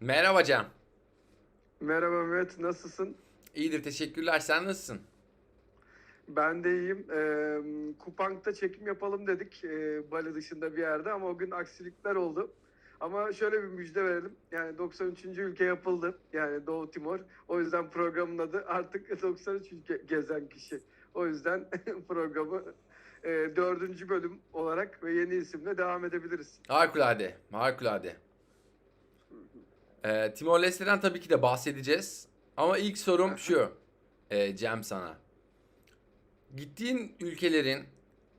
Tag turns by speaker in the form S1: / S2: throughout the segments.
S1: Merhaba Cem.
S2: Merhaba Mehmet, nasılsın?
S1: İyidir teşekkürler. Sen nasılsın?
S2: Ben de iyiyim. Ee, Kupang'da çekim yapalım dedik e, Bali dışında bir yerde ama o gün aksilikler oldu. Ama şöyle bir müjde verelim. Yani 93. ülke yapıldı. Yani Doğu Timor. O yüzden programın adı artık 93 ülke gezen kişi. O yüzden programı e, dördüncü bölüm olarak ve yeni isimle devam edebiliriz.
S1: Harikulade. Harikulade. Ee, Timor Leste'den tabii ki de bahsedeceğiz. Ama ilk sorum şu. Ee, Cem sana. Gittiğin ülkelerin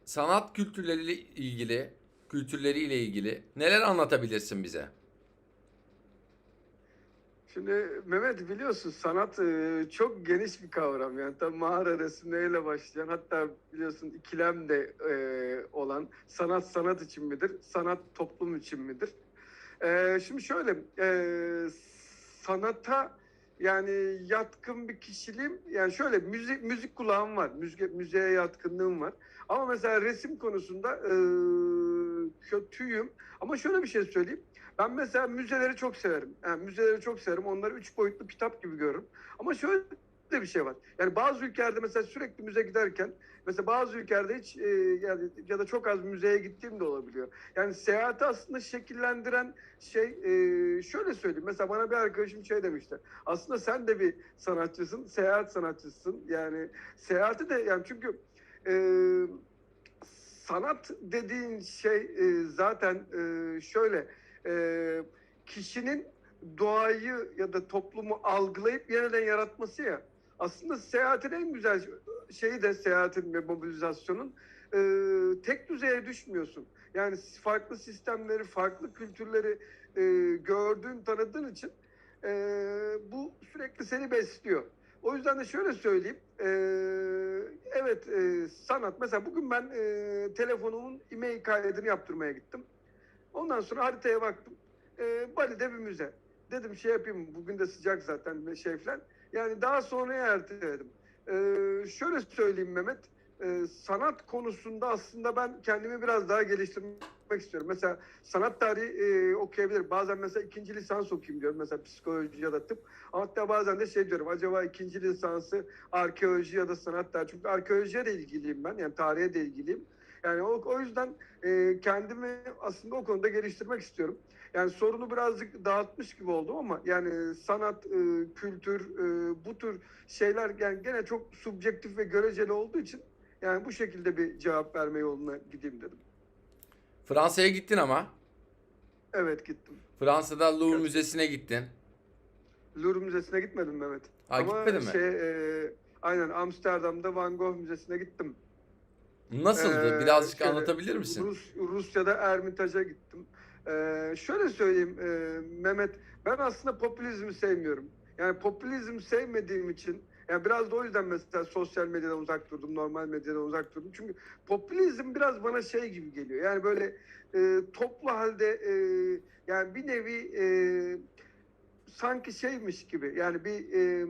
S1: sanat kültürleriyle ilgili, kültürleriyle ilgili neler anlatabilirsin bize?
S2: Şimdi Mehmet biliyorsun sanat e, çok geniş bir kavram yani tam mağara resimleriyle başlayan hatta biliyorsun ikilem de e, olan sanat sanat için midir sanat toplum için midir? E, şimdi şöyle e, sanata yani yatkın bir kişiliğim yani şöyle müzik müzik kulağım var müzik müziğe yatkınlığım var ama mesela resim konusunda e, kötüyüm ama şöyle bir şey söyleyeyim. Ben mesela müzeleri çok severim. Yani müzeleri çok severim. Onları üç boyutlu kitap gibi görürüm. Ama şöyle de bir şey var. Yani bazı ülkelerde mesela sürekli müze giderken mesela bazı ülkelerde hiç e, yani ya da çok az müzeye gittiğim de olabiliyor. Yani seyahati aslında şekillendiren şey e, şöyle söyleyeyim. Mesela bana bir arkadaşım şey demişti. Aslında sen de bir sanatçısın, seyahat sanatçısın. Yani seyahati de yani çünkü e, sanat dediğin şey e, zaten e, şöyle e, kişinin doğayı ya da toplumu algılayıp yeniden yaratması ya. Aslında seyahatin en güzel şeyi de seyahatin ve mobilizasyonun e, tek düzeye düşmüyorsun. Yani farklı sistemleri, farklı kültürleri e, gördüğün, tanıdığın için e, bu sürekli seni besliyor. O yüzden de şöyle söyleyeyim. e, evet e, sanat. Mesela bugün ben e, telefonumun e-mail kaydını yaptırmaya gittim. Ondan sonra haritaya baktım. E, Bali'de bir müze. Dedim şey yapayım bugün de sıcak zaten şey falan. Yani daha sonraya erteledim. E, şöyle söyleyeyim Mehmet. e, sanat konusunda aslında ben kendimi biraz daha geliştirmek istiyorum. Mesela sanat tarihi e, okuyabilirim. Bazen mesela ikinci lisans okuyayım diyorum. Mesela psikoloji ya da tıp. Hatta bazen de şey diyorum. Acaba ikinci lisansı arkeoloji ya da sanat tarihi. Çünkü arkeolojiye de ilgiliyim ben. Yani tarihe de ilgiliyim. Yani o, o yüzden e, kendimi aslında o konuda geliştirmek istiyorum. Yani sorunu birazcık dağıtmış gibi oldum ama yani sanat, e, kültür, e, bu tür şeyler yani gene çok subjektif ve göreceli olduğu için yani bu şekilde bir cevap verme yoluna gideyim dedim.
S1: Fransa'ya gittin ama.
S2: Evet gittim.
S1: Fransa'da Louvre. Müzesi'ne gittin.
S2: Louvre Müzesi'ne gitmedim Mehmet.
S1: Ha,
S2: ama
S1: gitmedin mi?
S2: şey e, aynen Amsterdam'da Van Gogh Müzesi'ne gittim.
S1: Nasıldı?
S2: Ee,
S1: Birazcık
S2: şöyle,
S1: anlatabilir misin?
S2: Rus, Rusya'da Ermitage'a gittim. Ee, şöyle söyleyeyim e, Mehmet, ben aslında popülizmi sevmiyorum. Yani popülizm sevmediğim için, yani biraz da o yüzden mesela sosyal medyadan uzak durdum, normal medyadan uzak durdum. Çünkü popülizm biraz bana şey gibi geliyor. Yani böyle e, toplu halde e, yani bir nevi e, sanki şeymiş gibi. Yani bir e,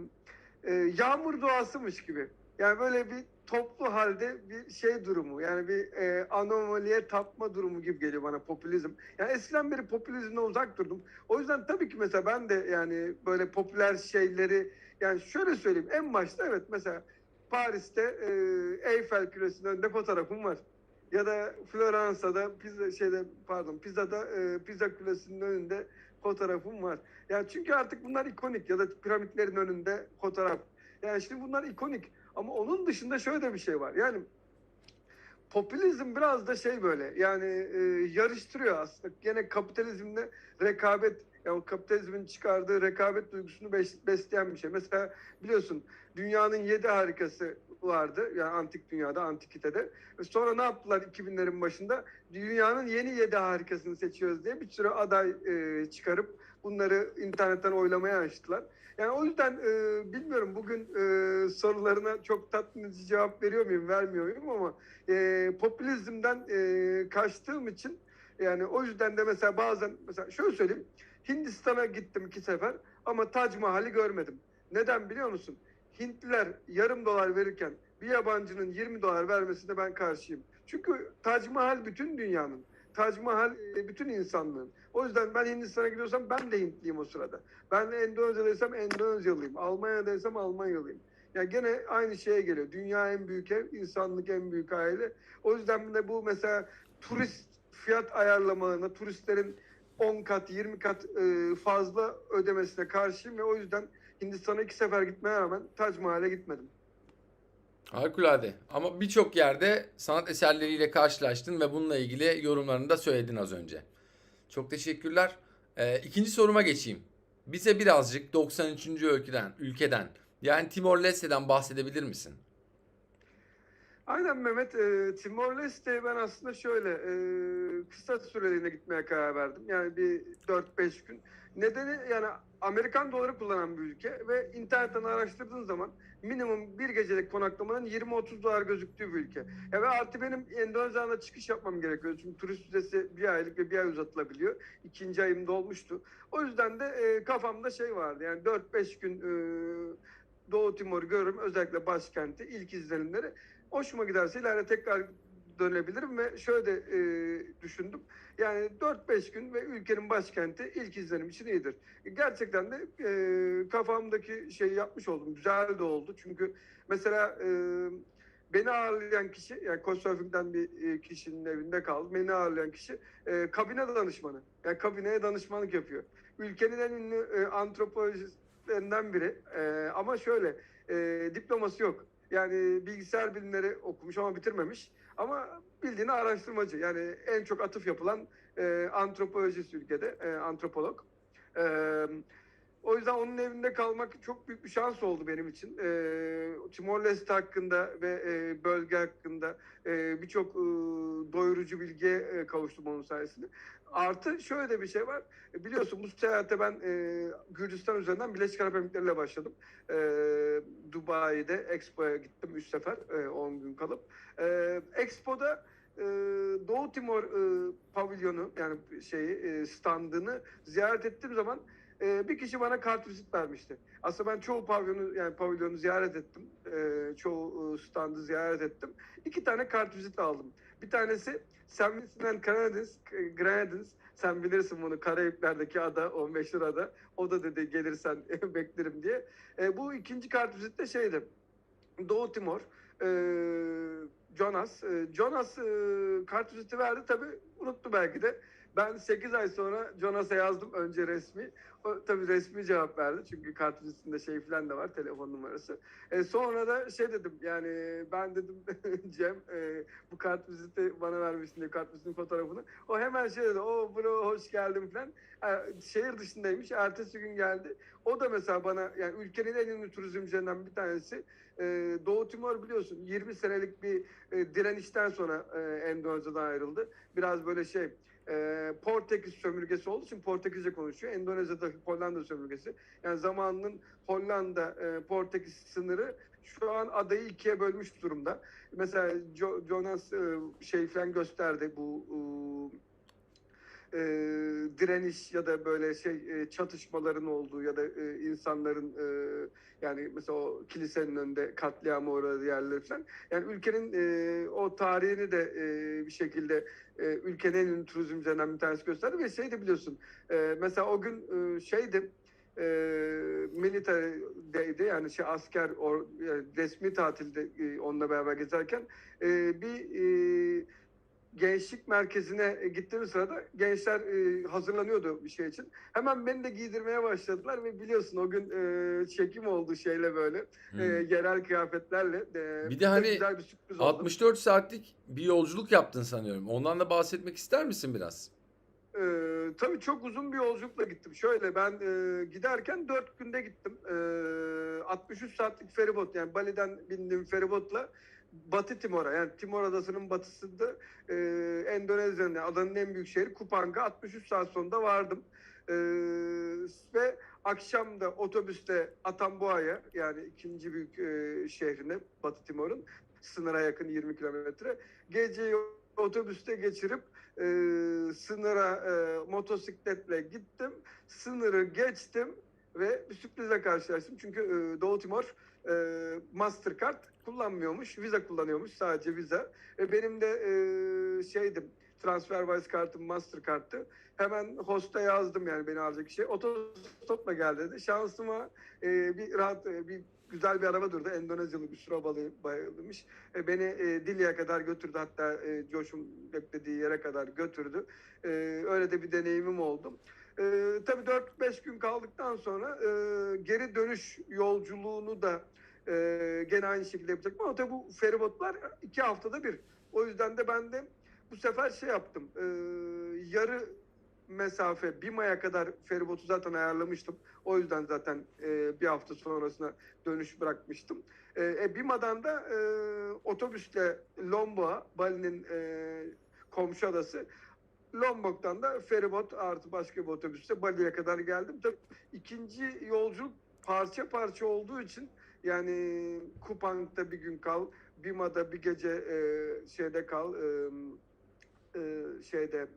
S2: e, yağmur duasımış gibi. Yani böyle bir toplu halde bir şey durumu yani bir e, anomaliye tapma durumu gibi geliyor bana popülizm. Yani eskiden beri popülizmden uzak durdum. O yüzden tabii ki mesela ben de yani böyle popüler şeyleri yani şöyle söyleyeyim en başta evet mesela Paris'te e, Eyfel Kulesi'nin önünde fotoğrafım var. Ya da Floransa'da pizza şeyde pardon Pisa'da e, Pizza Kulesi'nin önünde fotoğrafım var. Yani çünkü artık bunlar ikonik ya da piramitlerin önünde fotoğraf. Yani şimdi bunlar ikonik. Ama onun dışında şöyle bir şey var. Yani popülizm biraz da şey böyle yani e, yarıştırıyor aslında. Gene kapitalizmle rekabet yani kapitalizmin çıkardığı rekabet duygusunu bes- besleyen bir şey. Mesela biliyorsun dünyanın yedi harikası vardı. Yani antik dünyada, antikitede. Ve Sonra ne yaptılar 2000'lerin başında? Dünyanın yeni yedi harikasını seçiyoruz diye bir sürü aday e, çıkarıp bunları internetten oylamaya açtılar. Yani o yüzden e, bilmiyorum bugün e, sorularına çok tatmin cevap veriyor muyum, vermiyor muyum ama e, popülizmden e, kaçtığım için yani o yüzden de mesela bazen mesela şöyle söyleyeyim Hindistan'a gittim iki sefer ama Tac Mahal'i görmedim. Neden biliyor musun? Hintliler yarım dolar verirken bir yabancının 20 dolar vermesine ben karşıyım. Çünkü Tac Mahal bütün dünyanın. Tac Mahal e, bütün insanlığın. O yüzden ben Hindistan'a gidiyorsam ben de Hintliyim o sırada. Ben Endonezya'daysam Endonezyalıyım. Almanya'daysam Almanyalıyım. Yani gene aynı şeye geliyor. Dünya en büyük ev, insanlık en büyük aile. O yüzden de bu mesela turist fiyat ayarlamalarına, turistlerin 10 kat, 20 kat e, fazla ödemesine karşıyım ve o yüzden Hindistan'a iki sefer gitmeye rağmen Tac Mahal'e gitmedim.
S1: Harikulade. Ama birçok yerde sanat eserleriyle karşılaştın ve bununla ilgili yorumlarını da söyledin az önce. Çok teşekkürler. Ee, ikinci soruma geçeyim. Bize birazcık 93. ülkeden, ülkeden yani Timor Leste'den bahsedebilir misin?
S2: Aynen Mehmet. E, Timor Leste'ye ben aslında şöyle e, kısa süreliğine gitmeye karar verdim. Yani bir 4-5 gün. Nedeni yani Amerikan doları kullanan bir ülke ve internetten araştırdığın zaman minimum bir gecelik konaklamanın 20-30 dolar gözüktüğü bir ülke. Ya ve artı benim Endonezya'da çıkış yapmam gerekiyor. Çünkü turist vizesi bir aylık ve bir ay uzatılabiliyor. İkinci ayım dolmuştu. O yüzden de e, kafamda şey vardı. Yani 4-5 gün e, Doğu Timor'u görürüm. Özellikle başkenti, ilk izlenimleri. Hoşuma giderse ileride tekrar dönebilirim ve şöyle de e, düşündüm. Yani 4-5 gün ve ülkenin başkenti ilk izlenim için iyidir. Gerçekten de e, kafamdaki şeyi yapmış oldum. Güzel de oldu. Çünkü mesela e, beni ağırlayan kişi, yani Couchsurfing'den bir e, kişinin evinde kaldım. Beni ağırlayan kişi e, kabine danışmanı. Yani kabineye danışmanlık yapıyor. Ülkenin en ünlü e, antropolojistlerinden biri. E, ama şöyle, e, diploması yok. Yani bilgisayar bilimleri okumuş ama bitirmemiş. Ama bildiğini araştırmacı. Yani en çok atıf yapılan e, antropolojist ülkede, e, antropolog. E, o yüzden onun evinde kalmak çok büyük bir şans oldu benim için. E, Timor-Leste hakkında ve e, bölge hakkında e, birçok e, doyurucu bilgiye e, kavuştum onun sayesinde. Artı şöyle de bir şey var. E, Biliyorsun bu seyahate ben e, Gürcistan üzerinden Birleşik Arap Emirlikleri ile başladım. E, Dubai'de Expo'ya gittim 3 sefer e, 10 gün kalıp. E, Expo'da e, Doğu Timor e, pavilyonu yani şeyi e, standını ziyaret ettiğim zaman e, bir kişi bana kartvizit vermişti. Aslında ben çoğu pavyonu yani pavilyonu ziyaret ettim. E, çoğu e, standı ziyaret ettim. İki tane kartvizit aldım. Bir tanesi Vincent and Grenadines, Grenadines sen bilirsin bunu Karayipler'deki ada, o meşhur ada. O da dedi gelirsen beklerim diye. E, bu ikinci kartvizit de şeydi. Doğu Timor. E, Jonas. E, Jonas e, kartviziti verdi tabii unuttu belki de. Ben 8 ay sonra Jonas'a yazdım önce resmi. O tabii resmi cevap verdi. Çünkü kartvizitinde şey falan da var telefon numarası. E, sonra da şey dedim yani ben dedim Cem e, bu kartviziti bana vermişsin diye kartvizitin fotoğrafını. O hemen şey dedi o bro hoş geldin falan. E, şehir dışındaymış. Ertesi gün geldi. O da mesela bana yani ülkenin en ünlü turizmcilerinden bir tanesi. E, Doğu Timor biliyorsun 20 senelik bir e, direnişten sonra e, Endonezya'dan ayrıldı. Biraz böyle şey e, Portekiz sömürgesi olduğu için Portekizce konuşuyor. Endonezya'da Hollanda sömürgesi. Yani zamanının Hollanda e, Portekiz sınırı şu an adayı ikiye bölmüş durumda. Mesela Jo- Jonas e, şey falan gösterdi bu e, e, direniş ya da böyle şey e, çatışmaların olduğu ya da e, insanların e, yani mesela o kilisenin önünde katliama uğradığı yerler falan. Yani ülkenin e, o tarihini de e, bir şekilde e, ülkenin en ünlü turizmcilerinden bir tanesi gösterdi ve şey de biliyorsun e, mesela o gün e, şeydi e, military'deydi yani şey asker or, yani resmi tatilde e, onunla beraber gezerken e, bir e, gençlik merkezine gittiğim sırada gençler e, hazırlanıyordu bir şey için. Hemen beni de giydirmeye başladılar ve biliyorsun o gün e, çekim oldu şeyle böyle
S1: Hmm.
S2: e, yerel kıyafetlerle. E,
S1: Bir de hani
S2: güzel bir sürpriz oldu.
S1: 64 saatlik bir yolculuk yaptın sanıyorum. Ondan da bahsetmek ister misin biraz?
S2: Ee, tabii çok uzun bir yolculukla gittim. Şöyle ben e, giderken 4 günde gittim. Ee, 63 saatlik feribot yani Bali'den bindiğim feribotla Batı Timor'a yani Timor Adası'nın batısında e, Endonezya'nın adanın en büyük şehri Kupang'a 63 saat sonunda vardım. Ee, ve akşam da otobüste Atambua'ya yani ikinci büyük e, şehrine Batı Timor'un sınıra yakın 20 kilometre geceyi otobüste geçirip e, sınıra e, motosikletle gittim. Sınırı geçtim ve bir sürprizle karşılaştım. Çünkü e, Doğu Timor e, Mastercard kullanmıyormuş. Viza kullanıyormuş sadece viza. E, benim de e, şeydim TransferWise kartım Mastercard'tı. Hemen hosta yazdım yani beni alacak kişi. Otostopla gel dedi. Şansıma e, bir rahat e, bir güzel bir araba durdu. Endonezyalı bir sürü bayılmış. E, beni e, Dilya'ya kadar götürdü. Hatta e, Josh'un beklediği yere kadar götürdü. E, öyle de bir deneyimim oldu. E, tabii 4-5 gün kaldıktan sonra e, geri dönüş yolculuğunu da e, gene aynı şekilde yapacaktım. Ama tabii bu feribotlar iki haftada bir. O yüzden de ben de bu sefer şey yaptım. E, yarı mesafe Bima'ya kadar feribotu zaten ayarlamıştım. O yüzden zaten e, bir hafta sonrasına dönüş bırakmıştım. E, e, Bima'dan da e, otobüsle Lombok'a, Bali'nin e, komşu adası. Lombok'tan da feribot artı başka bir otobüsle Bali'ye kadar geldim. Tabii ikinci yolculuk parça parça olduğu için yani Kupang'da bir gün kal, Bima'da bir gece e, şeyde kal, e, e, şeyde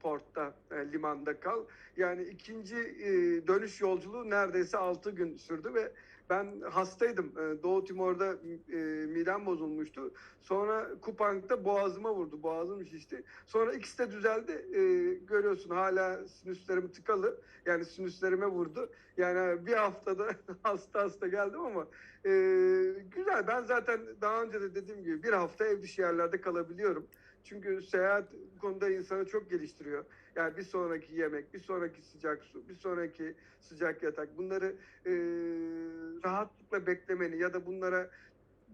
S2: portta, e, limanda kal. Yani ikinci e, dönüş yolculuğu neredeyse 6 gün sürdü ve ben hastaydım. E, Doğu Timor'da e, midem bozulmuştu. Sonra Kupang'da boğazıma vurdu. Boğazım şişti. Sonra ikisi de düzeldi. E, görüyorsun hala sinüslerim tıkalı. Yani sinüslerime vurdu. Yani bir haftada hasta hasta geldim ama e, güzel. Ben zaten daha önce de dediğim gibi bir hafta ev dışı yerlerde kalabiliyorum. Çünkü seyahat bu konuda insanı çok geliştiriyor. Yani bir sonraki yemek, bir sonraki sıcak su, bir sonraki sıcak yatak. Bunları e, rahatlıkla beklemeni ya da bunlara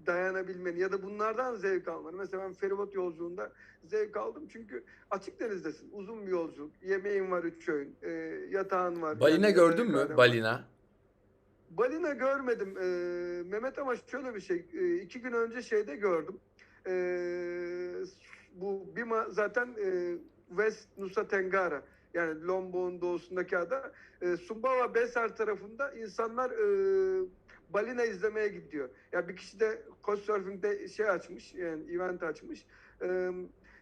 S2: dayanabilmeni ya da bunlardan zevk almanı. Mesela ben feribot yolculuğunda zevk aldım çünkü açık denizdesin. Uzun bir yolculuk. Yemeğin var üç öğün. e, yatağın var.
S1: Balina
S2: Yani
S1: gördün mü?
S2: var.
S1: Balina.
S2: Balina görmedim Ee, Mehmet ama şöyle bir şey. Ee, iki gün önce şeyde gördüm. Ee, bu Bima zaten e, West Nusa Tenggara yani Lombok'un doğusundaki ada. Ee, Sumbawa Besar tarafında insanlar e, balina izlemeye gidiyor. Ya bir kişi de Couchsurfing'de şey açmış yani event açmış. Ee,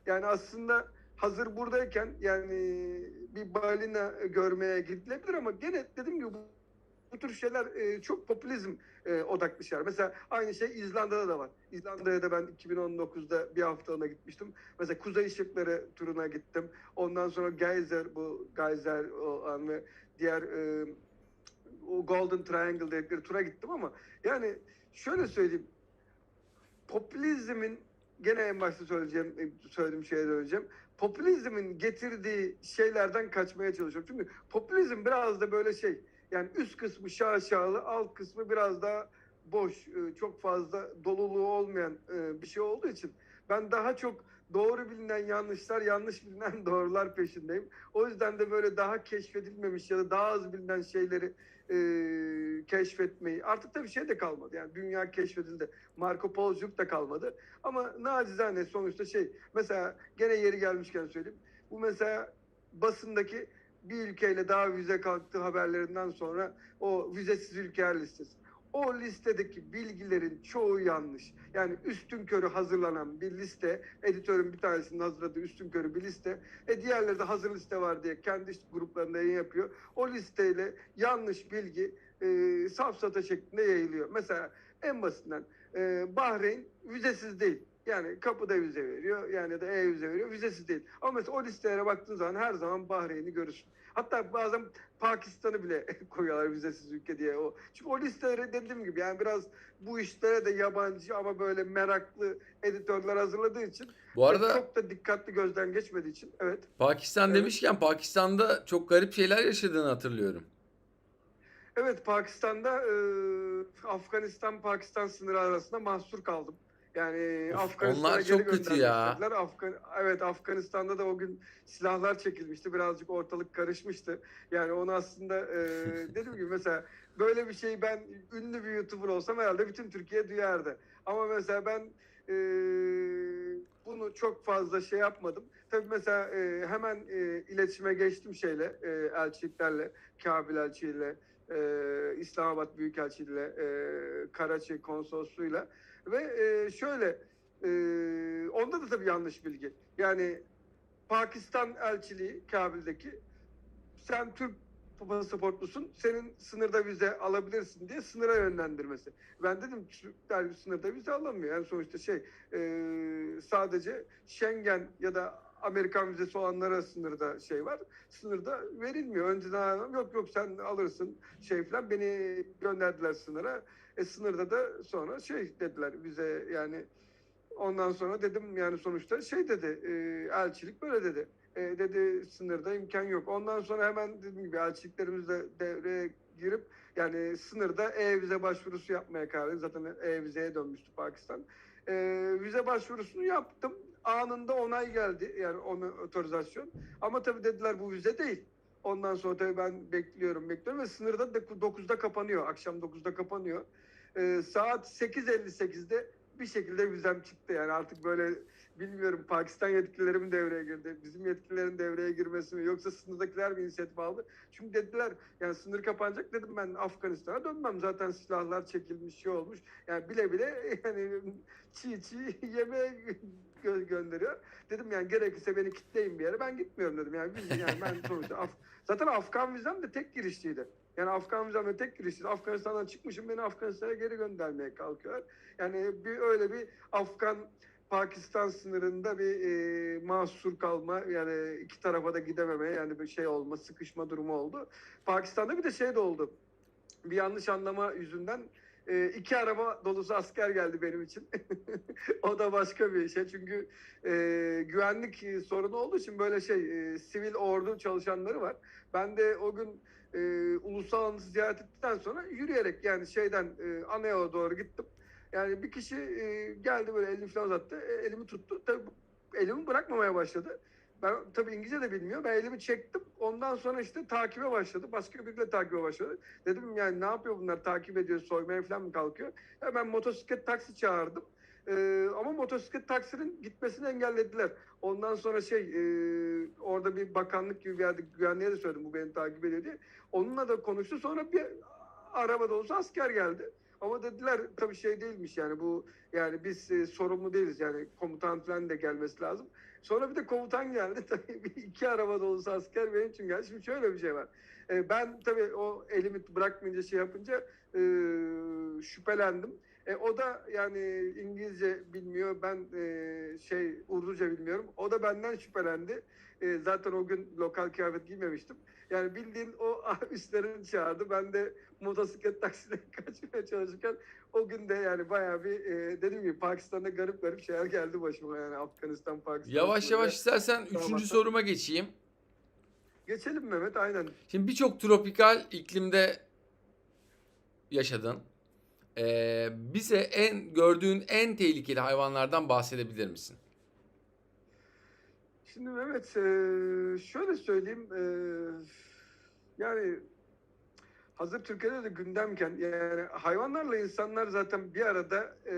S2: yani aslında hazır buradayken yani bir balina görmeye gidilebilir ama gene dediğim gibi bu tür şeyler e, çok popülizm e, odaklı şeyler. Mesela aynı şey İzlanda'da da var. İzlanda'ya da ben 2019'da bir haftalığına gitmiştim. Mesela Kuzey Işıkları turuna gittim. Ondan sonra Geyser, bu Geyser olan ve diğer e, o Golden Triangle dedikleri tura gittim ama yani şöyle söyleyeyim. Popülizmin gene en başta söyleyeceğim, e, söylediğim şeye döneceğim. Popülizmin getirdiği şeylerden kaçmaya çalışıyorum. Çünkü popülizm biraz da böyle şey yani üst kısmı şaşalı, alt kısmı biraz daha boş, e, çok fazla doluluğu olmayan e, bir şey olduğu için ben daha çok doğru bilinen yanlışlar, yanlış bilinen doğrular peşindeyim. O yüzden de böyle daha keşfedilmemiş ya da daha az bilinen şeyleri e, keşfetmeyi artık tabii şey de kalmadı. Yani dünya keşfedildi. Marco Polo'culuk da kalmadı. Ama nacizane sonuçta şey mesela gene yeri gelmişken söyleyeyim. Bu mesela basındaki bir ülkeyle daha vize kalktığı haberlerinden sonra o vizesiz ülkeler listesi. O listedeki bilgilerin çoğu yanlış. Yani üstün körü hazırlanan bir liste, editörün bir tanesinin hazırladığı üstün körü bir liste. E diğerleri de hazır liste var diye kendi gruplarında yayın yapıyor. O listeyle yanlış bilgi e, safsata şeklinde yayılıyor. Mesela en basitinden e, Bahreyn vizesiz değil. Yani kapıda vize veriyor yani da e-vize veriyor. Vizesiz değil. Ama mesela o listelere baktığın zaman her zaman Bahreyn'i görürsün. Hatta bazen Pakistan'ı bile koyuyorlar vizesiz ülke diye. O. Çünkü o listelere dediğim gibi yani biraz bu işlere de yabancı ama böyle meraklı editörler hazırladığı için
S1: Bu arada
S2: çok da dikkatli gözden geçmediği için evet.
S1: Pakistan
S2: Evet.
S1: demişken Pakistan'da çok garip şeyler yaşadığını hatırlıyorum.
S2: Evet Pakistan'da e, Afganistan Pakistan sınırı arasında mahsur kaldım. Yani
S1: Of,
S2: Afganistan'a
S1: onlar çok kötü ya.
S2: Afgan evet Afganistan'da da o gün silahlar çekilmişti. Birazcık ortalık karışmıştı. Yani onu aslında e, dediğim gibi mesela böyle bir şey ben ünlü bir YouTuber olsam herhalde bütün Türkiye duyardı. Ama mesela ben e, bunu çok fazla şey yapmadım. Tabii mesela e, hemen e, iletişime geçtim şeyle, e, elçiliklerle, Kabil elçiyle, e, İslamabad Büyükelçiliğiyle, e, Karaçi konsolosluğuyla ve e, şöyle e, onda da tabii yanlış bilgi. Yani Pakistan elçiliği Kabil'deki sen Türk pasaportlusun senin sınırda vize alabilirsin diye sınıra yönlendirmesi. Ben dedim Türkler sınırda vize alamıyor. Yani sonuçta şey e, sadece Schengen ya da Amerikan vizesi olanlara sınırda şey var. Sınırda verilmiyor. Önceden yok yok sen alırsın şey falan. Beni gönderdiler sınıra. E sınırda da sonra şey dediler vize yani ondan sonra dedim yani sonuçta şey dedi e, elçilik böyle dedi. E, dedi sınırda imkan yok. Ondan sonra hemen dediğim gibi elçiliklerimiz de devreye girip yani sınırda e-vize başvurusu yapmaya karar verdim. Zaten e-vizeye dönmüştü Pakistan. E, vize başvurusunu yaptım. Anında onay geldi. Yani onu otorizasyon. Ama tabii dediler bu vize değil. Ondan sonra tabii ben bekliyorum, bekliyorum ve sınırda da 9'da kapanıyor. Akşam 9'da kapanıyor. E, saat 8.58'de bir şekilde vizem çıktı. Yani artık böyle bilmiyorum Pakistan yetkilileri mi devreye girdi, bizim yetkililerin devreye girmesi mi yoksa sınırdakiler mi inisiyatif aldı? Çünkü dediler yani sınır kapanacak dedim ben Afganistan'a dönmem zaten silahlar çekilmiş şey olmuş. Yani bile bile yani çiğ çiğ yemeğe gö- gönderiyor. Dedim yani gerekirse beni kitleyin bir yere ben gitmiyorum dedim. Yani, biz, yani ben sonuçta Af- zaten Afgan vizem de tek girişliydi. Yani Afgan vizem de tek girişliydi. Afganistan'dan çıkmışım beni Afganistan'a geri göndermeye kalkıyorlar. Yani bir öyle bir Afgan Pakistan sınırında bir e, mahsur kalma yani iki tarafa da gidememe yani bir şey olma sıkışma durumu oldu. Pakistan'da bir de şey de oldu. Bir yanlış anlama yüzünden e, iki araba dolusu asker geldi benim için. o da başka bir şey çünkü e, güvenlik sorunu olduğu için böyle şey e, sivil ordu çalışanları var. Ben de o gün e, ulusal ziyaret ettikten sonra yürüyerek yani şeyden e, ana yola doğru gittim. Yani bir kişi e, geldi böyle elini falan uzattı. E, elimi tuttu. Tabii elimi bırakmamaya başladı. Ben tabii İngilizce de bilmiyor. Ben elimi çektim. Ondan sonra işte takibe başladı. Başka biriyle takibe başladı. Dedim yani ne yapıyor bunlar? Takip ediyor, soymaya falan mı kalkıyor? Hemen motosiklet taksi çağırdım. Ee, ama motosiklet taksinin gitmesini engellediler. Ondan sonra şey e, orada bir bakanlık gibi bir yerde güvenliğe de söyledim bu beni takip ediyor diye. Onunla da konuştu. Sonra bir araba dolusu asker geldi. Ama dediler tabii şey değilmiş yani bu yani biz e, sorumlu değiliz yani komutan falan da gelmesi lazım. Sonra bir de komutan geldi tabii iki araba dolusu asker benim için geldi. Şimdi şöyle bir şey var. E, ben tabii o elimi bırakmayınca şey yapınca e, şüphelendim. E, o da yani İngilizce bilmiyor, ben e, şey Urduca bilmiyorum. O da benden şüphelendi. E, zaten o gün lokal kıyafet giymemiştim. Yani bildiğin o üstlerini çağırdı. Ben de motosiklet taksiden kaçmaya çalışırken o gün de yani bayağı bir e, dediğim gibi Pakistan'da garip garip şeyler geldi başıma yani Afganistan, Pakistan.
S1: Yavaş yavaş istersen üçüncü
S2: Tamam.
S1: soruma geçeyim.
S2: Geçelim Mehmet aynen.
S1: Şimdi birçok tropikal iklimde yaşadın. Ee, bize en gördüğün en tehlikeli hayvanlardan bahsedebilir misin?
S2: Şimdi Mehmet e, şöyle söyleyeyim e, yani hazır Türkiye'de de gündemken yani hayvanlarla insanlar zaten bir arada e,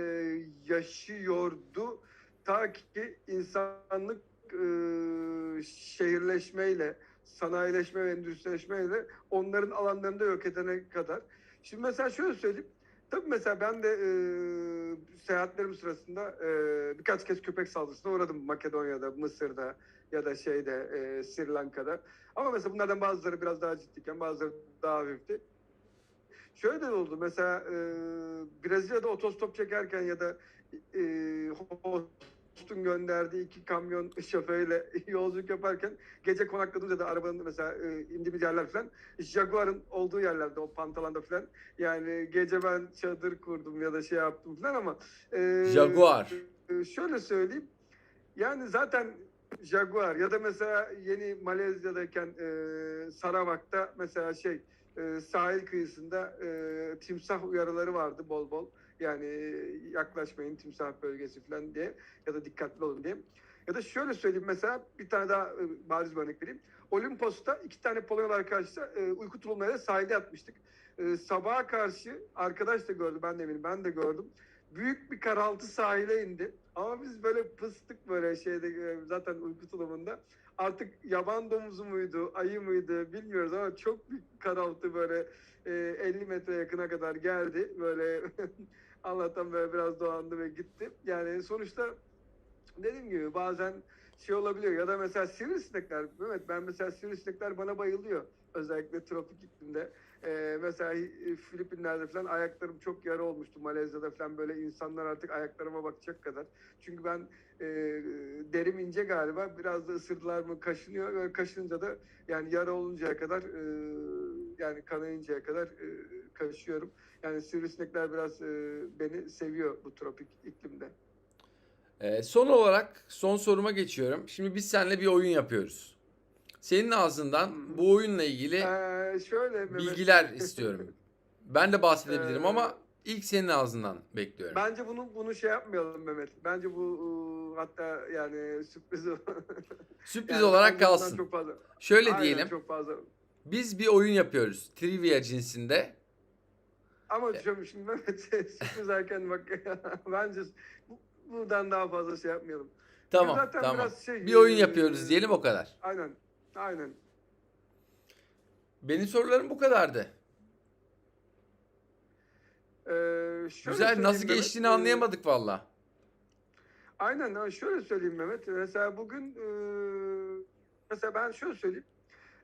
S2: yaşıyordu ta ki insanlık şehirleşmeyle sanayileşme ve endüstrileşmeyle onların alanlarında yok edene kadar. Şimdi mesela şöyle söyleyeyim. Tabii mesela ben de e, seyahatlerim sırasında e, birkaç kez köpek saldırısına uğradım Makedonya'da, Mısır'da ya da şeyde e, Sri Lanka'da. Ama mesela bunlardan bazıları biraz daha ciddiyken bazıları daha hafifti. Şöyle de oldu mesela e, Brezilya'da otostop çekerken ya da e, hostun gönderdiği iki kamyon şoförüyle yolculuk yaparken gece konakladığımız ya da arabanın mesela e, indiğimiz yerler falan Jaguar'ın olduğu yerlerde o pantalanda falan yani gece ben çadır kurdum ya da şey yaptım falan ama e,
S1: Jaguar.
S2: e, şöyle söyleyeyim yani zaten Jaguar ya da mesela yeni Malezya'dayken e, Sarawak'ta mesela şey e, sahil kıyısında e, timsah uyarıları vardı bol bol. Yani yaklaşmayın timsah bölgesi falan diye ya da dikkatli olun diye. Ya da şöyle söyleyeyim mesela bir tane daha bariz bir örnek vereyim. Olimpos'ta iki tane Polonyalı arkadaşla e, uyku tulumlarıyla sahilde yatmıştık. Sabaha karşı arkadaş da gördü ben de eminim ben de gördüm. Büyük bir karaltı sahile indi. Ama biz böyle pıstık böyle şeyde zaten uyku tulumunda. Artık yaban domuzu muydu, ayı mıydı bilmiyoruz ama çok büyük karaltı böyle e, 50 metre yakına kadar geldi. Böyle Allah'tan böyle biraz dolandı ve gitti. Yani sonuçta dediğim gibi bazen şey olabiliyor ya da mesela sivrisinekler. Evet ben mesela sivrisinekler bana bayılıyor. Özellikle tropik iklimde. Ee, mesela Filipinler'de falan ayaklarım çok yara olmuştu. Malezya'da falan böyle insanlar artık ayaklarıma bakacak kadar. Çünkü ben e, derim ince galiba. Biraz da ısırdılar mı kaşınıyor. Böyle kaşınca da yani yara oluncaya kadar e, yani kanayıncaya kadar e, kaşıyorum. Yani sivrisinekler biraz e, beni seviyor bu tropik iklimde.
S1: Ee, son olarak son soruma geçiyorum. Şimdi biz seninle bir oyun yapıyoruz. Senin ağzından bu oyunla ilgili
S2: Ee, şöyle Mehmet-
S1: bilgiler istiyorum. Ben de bahsedebilirim
S2: Ee,
S1: ama ilk senin ağzından bekliyorum.
S2: Bence bunu bunu şey yapmayalım Mehmet. Bence bu e, hatta yani sürpriz
S1: Sürpriz
S2: yani
S1: olarak kalsın.
S2: Çok fazla.
S1: Şöyle
S2: Aynen,
S1: diyelim.
S2: Çok fazla.
S1: Biz bir oyun yapıyoruz. Trivia cinsinde.
S2: Ama diyorum şimdi Mehmet sürpriz erken bak bence bu, buradan daha fazla şey yapmayalım.
S1: Tamam,
S2: zaten
S1: tamam.
S2: biraz şey,
S1: Bir oyun
S2: e,
S1: yapıyoruz diyelim o kadar.
S2: Aynen. Aynen.
S1: Benim sorularım bu kadardı.
S2: Ee, şöyle
S1: Güzel. Nasıl
S2: Mehmet,
S1: geçtiğini
S2: e,
S1: anlayamadık valla.
S2: Aynen şöyle söyleyeyim Mehmet. Mesela bugün e, mesela ben şöyle söyleyeyim.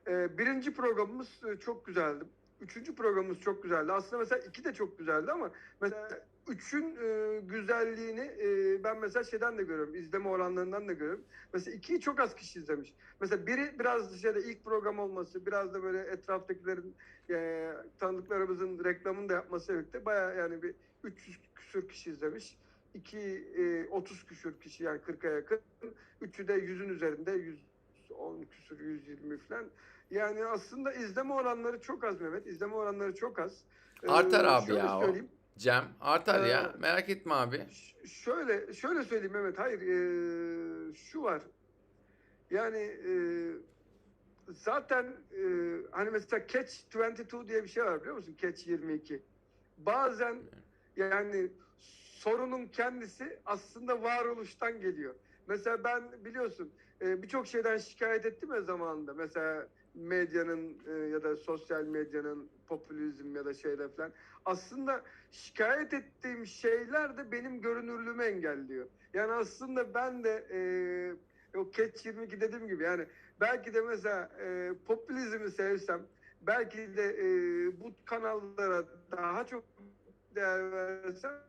S2: E, birinci programımız e, çok güzeldi. Üçüncü programımız çok güzeldi. Aslında mesela iki de çok güzeldi ama mesela üçün e, güzelliğini e, ben mesela şeyden de görüyorum. izleme oranlarından da görüyorum. Mesela ikiyi çok az kişi izlemiş. Mesela biri biraz dışarıda ilk program olması, biraz da böyle etraftakilerin e, tanıdıklarımızın reklamını da yapması birlikte baya yani bir 300 küsür kişi izlemiş. 2 e, 30 küsür kişi yani 40'a yakın. Üçü de yüzün üzerinde 110 küsür 120 falan. Yani aslında izleme oranları çok az Mehmet. İzleme oranları çok az. Ee,
S1: Artar abi
S2: şöyle
S1: ya o.
S2: söyleyeyim.
S1: Cem artar ya.
S2: Ee,
S1: Merak etme abi.
S2: Şöyle şöyle söyleyeyim Mehmet. Hayır ee, şu var. Yani ee, zaten ee, hani mesela Catch 22 diye bir şey var biliyor musun? Catch 22. Bazen yani sorunun kendisi aslında varoluştan geliyor. Mesela ben biliyorsun e, birçok şeyden şikayet ettim ya zamanında. Mesela medyanın e, ya da sosyal medyanın popülizm ya da şeyler falan. Aslında şikayet ettiğim şeyler de benim görünürlüğümü engelliyor. Yani aslında ben de e, o Catch 22 dediğim gibi yani belki de mesela e, popülizmi sevsem belki de e, bu kanallara daha çok değer versem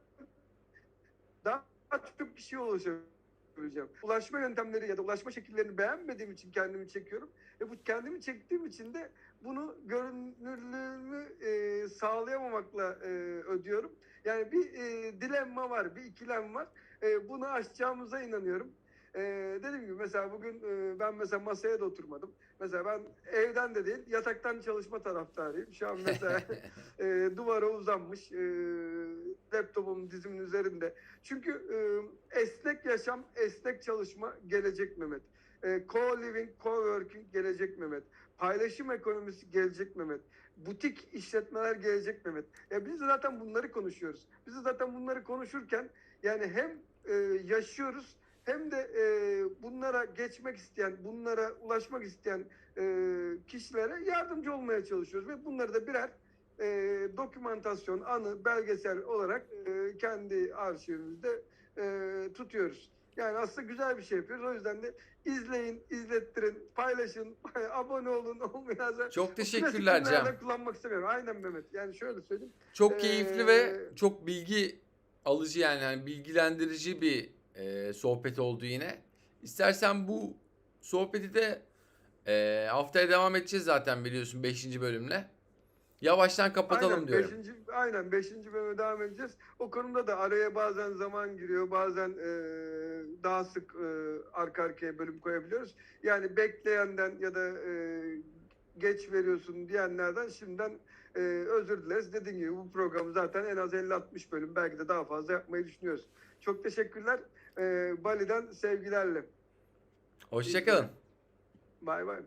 S2: daha çok kişiye ulaşabileceğim. Ulaşma yöntemleri ya da ulaşma şekillerini beğenmediğim için kendimi çekiyorum. Ve bu kendimi çektiğim için de bunu görünürlüğümü e, sağlayamamakla e, ödüyorum. Yani bir e, dilemma var, bir ikilem var. E, bunu aşacağımıza inanıyorum. E, dediğim gibi mesela bugün e, ben mesela masaya da oturmadım. Mesela ben evden de değil yataktan çalışma taraftarıyım. Şu an mesela e, duvara uzanmış e, laptopum dizimin üzerinde. Çünkü e, esnek yaşam, esnek çalışma gelecek Mehmet. E, co-living, co-working gelecek Mehmet. Paylaşım ekonomisi gelecek Mehmet. Butik işletmeler gelecek Mehmet. Ya biz zaten bunları konuşuyoruz. Biz zaten bunları konuşurken yani hem e, yaşıyoruz hem de e, bunlara geçmek isteyen, bunlara ulaşmak isteyen e, kişilere yardımcı olmaya çalışıyoruz ve bunları da birer e, dokümantasyon, anı, belgesel olarak e, kendi arşivimizde e, tutuyoruz. Yani aslında güzel bir şey yapıyoruz. O yüzden de izleyin, izlettirin, paylaşın, abone olun, olmayanlar.
S1: Çok teşekkürler Cem.
S2: kullanmak istemiyorum. Aynen Mehmet. Yani şöyle söyleyeyim.
S1: Çok keyifli ve
S2: Ee,
S1: çok bilgi alıcı yani, yani bilgilendirici bir e, sohbet oldu yine. İstersen bu sohbeti de e, haftaya devam edeceğiz zaten biliyorsun 5. bölümle. Yavaştan kapatalım
S2: aynen,
S1: diyorum.
S2: Beşinci, aynen 5. bölüme devam edeceğiz. O konuda da araya bazen zaman giriyor. Bazen e, daha sık e, arka arkaya bölüm koyabiliyoruz. Yani bekleyenden ya da e, geç veriyorsun diyenlerden şimdiden e, özür dileriz. Dediğim gibi bu programı zaten en az 50-60 bölüm belki de daha fazla yapmayı düşünüyoruz. Çok teşekkürler. Bali'den sevgilerle.
S1: Hoşçakalın.
S2: Bay bay.